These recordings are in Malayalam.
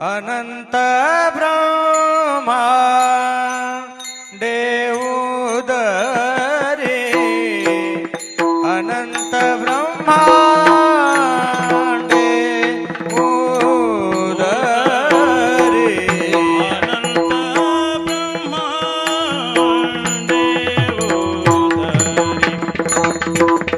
अनन्त ब्रह्मा देवोदरे अनन्त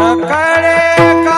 રખડે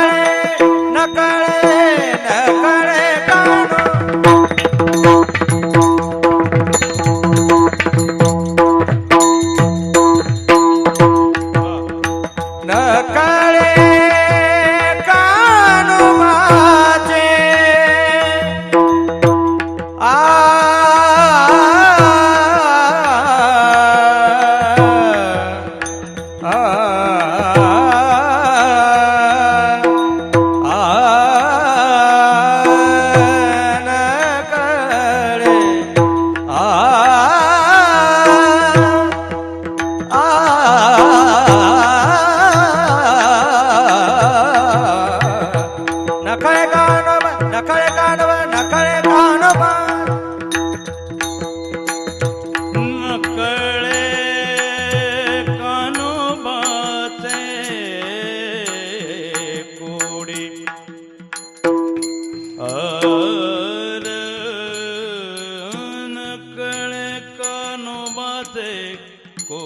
கூடி ஆரக்கணே காணுபாதே கா